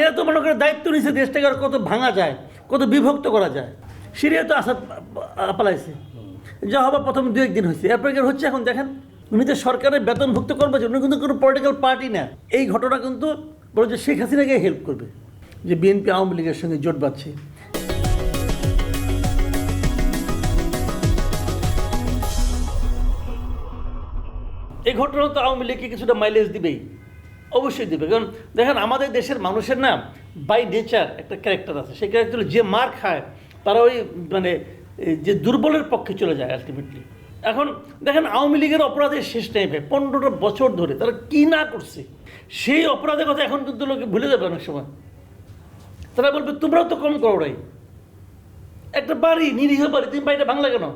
এরা তো মনে করে দায়িত্ব নিছে দেশটাকে আর কত ভাঙা যায়, কত বিভক্ত করা যায়। সিরিয়া তো আসাদ পালাইছে। যা হবার প্রথম দু একদিন হয়েছে। এরপরে হচ্ছে এখন, দেখেন, উনি তো সরকারের বেতনভুক্ত কর্মচারী, উনি কিন্তু কোনো পলিটিক্যাল পার্টি না। এই ঘটনা কিন্তু বলে যে শেখ হাসিনাকে হেল্প করবে, যে বিএনপি আওয়ামী লীগের সঙ্গে জোট বাঁধছে। এই ঘটনা তো আওয়ামী লীগকে কিছুটা মাইলেজ দিবেই। অবশ্যই দিবে। কারণ দেখেন আমাদের দেশের মানুষের না বাই নেচার একটা ক্যারেক্টার আছে। সেই ক্যারেক্টার যে মার খায় তারা ওই মানে যে দুর্বলের পক্ষে চলে যায় আলটিমেটলি এখন দেখেন আওয়ামী লীগের অপরাধের শেষ নেই ভাই পনেরোটা বছর ধরে তারা কী না করছে, সেই অপরাধের কথা এখন কিন্তু লোকে ভুলে যাবে অনেক সময়। তারা বলবে, তোমরাও তো কম করো নাই। একটা বাড়ি, নিরীহ বাড়ি, তুমি বাড়িটা ভাঙলে কেন?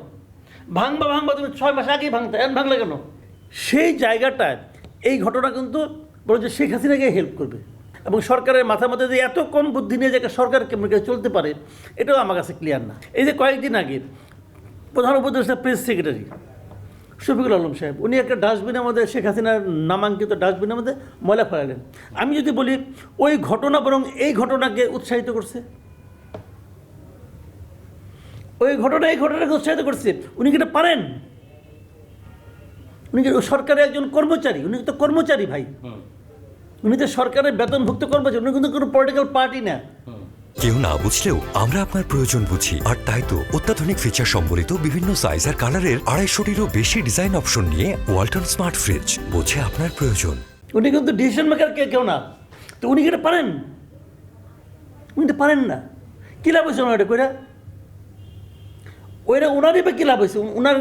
ভাঙবা ভাঙবা, তুমি ছয় মাস আগেই ভাঙতে, এখন ভাঙলে কেন? সেই জায়গাটায় এই ঘটনা কিন্তু যে শেখ হাসিনাকে হেল্প করবে। এবং সরকারের মাথার মধ্যে যে এত কম বুদ্ধি নিয়ে যে সরকার কেমন চলতে পারে, এটাও আমার কাছে ক্লিয়ার না। এই যে কয়েকদিন আগে প্রধান উপদেষ্টা প্রেস সেক্রেটারি শফিকুল আলম সাহেব, উনি একটা ডাস্টবিনের মধ্যে শেখ হাসিনার নামাঙ্কিত ডাস্টবিনের মধ্যে ময়লা ফেলালেন। আমি যদি বলি, ওই ঘটনা বরং এই ঘটনাকে উৎসাহিত করছে। ওই ঘটনা, এই ঘটনাকে উৎসাহিত করছে। উনি কি এটা পারেন? উনি সরকারের একজন কর্মচারী? উনি তো কর্মচারী ভাই। উনি তো সরকারের বেতনভুক্ত কর্মচারী উনি কিন্তু কোনো পলিটিক্যাল পার্টি না। কেউ না বুঝলেও আমরা আপনার প্রয়োজন বুঝি। আর তাই তো অত্যাধুনিক ফিচার সম্বলিত বিভিন্ন সাইজ আর কালারের আড়াইশোটিরও বেশি ডিজাইন অপশন নিয়ে ওয়ালটন স্মার্ট ফ্রিজ বোঝে আপনার প্রয়োজন। উনি কিন্তু ডিসিশন মেকার কে কেউ না। তো উনি কি পারেন? উনি তো পারেন না। কী লাভ হয়েছে ওনার কইরা? ওইটা ওনারই বা কী লাভ হয়েছে? ওনার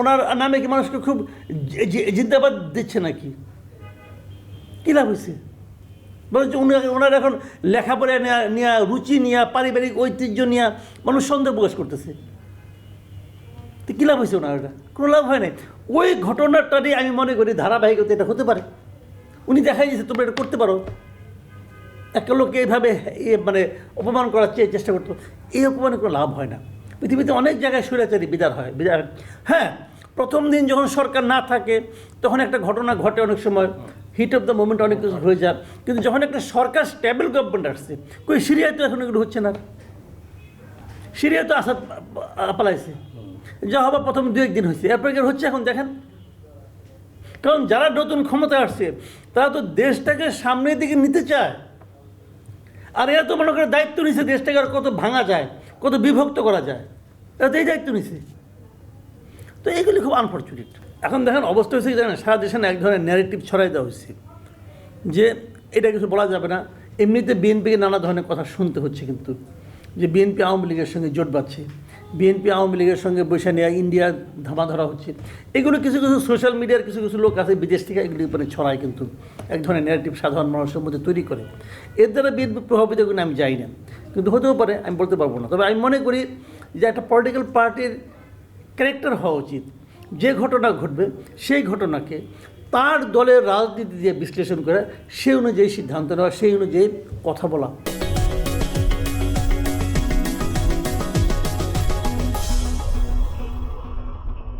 ওনার নামে কি মানুষকে খুব জিন্দাবাদ দিচ্ছে নাকি? কী লাভ হয়েছে বলছে উনি ওনার এখন লেখাপড়া নেওয়া নেওয়া রুচি নেওয়া পারিবারিক ঐতিহ্য নেওয়া মানুষ সন্দেহ প্রকাশ করতেছে। তো কী লাভ হয়েছে ওনার এটা কোনো লাভ হয় নাই। ওই ঘটনাটারই আমি মনে করি ধারাবাহিকতা এটা হতে পারে। উনি দেখাই দিয়েছে, তোমরা এটা করতে পারো। একটা লোককে এইভাবে মানে অপমান করার চেয়ে চেষ্টা করতো। এই অপমানে কোনো লাভ হয় না। পৃথিবীতে অনেক জায়গায় স্বৈরাচারী বিদার হয়, বিদার হ্যাঁ প্রথম দিন যখন সরকার না থাকে, তখন একটা ঘটনা ঘটে অনেক সময়। হিট অফ দ্য মোমেন্ট অনেক কিছু হয়ে যায় কিন্তু যখন একটা সরকার স্টেবল গভর্নমেন্ট আসছে, কই সিরিয়ায় তো এখন এগুলো হচ্ছে না। সিরিয়া তো আসাদ পালাইছে। যা হবার প্রথম দু একদিন হয়েছে। এরপরে হচ্ছে এখন দেখেন? কারণ যারা নতুন ক্ষমতা আসছে, তারা তো দেশটাকে সামনের দিকে নিতে চায়। আর এরা তো মনে করে দায়িত্ব নিছে দেশটাকে আর কত ভাঙা যায়, কত বিভক্ত করা যায়। এরা তো এই দায়িত্ব নিছে। তো এইগুলি খুব আনফর্চুনেট এখন দেখেন অবস্থা হয়েছে কি জানেন? সারা দেশে এক ধরনের ন্যারেটিভ ছড়াই দেওয়া হয়েছে। যে এটা কিছু বলা যাবে না, এমনিতে বিএনপিকে নানা ধরনের কথা শুনতে হচ্ছে কিন্তু। যে বিএনপি আওয়ামী লীগের সঙ্গে জোট বাঁধছে বিএনপি আওয়ামী লীগের সঙ্গে বৈশা নেওয়া ইন্ডিয়া ধামা ধরা হচ্ছে। এগুলো কিছু কিছু সোশ্যাল মিডিয়ার কিছু কিছু লোক আছে, বিদেশ থেকে এগুলি মানে ছড়ায় কিন্তু। এক ধরনের ন্যারেটিভ সাধারণ মানুষের মধ্যে তৈরি করে। এর দ্বারা বিএনপি প্রভাবিত কোনো আমি যাই না। কিন্তু হতেও পারে, আমি বলতে পারব না। তবে আমি মনে করি যে একটা পলিটিক্যাল পার্টির ক্যারেক্টার হওয়া উচিত। যে ঘটনা ঘটবে, সেই ঘটনাকে তার দলের রাজনীতি দিয়ে বিশ্লেষণ করে, সেই অনুযায়ী সিদ্ধান্ত নেওয়া, সেই অনুযায়ী কথা বলা।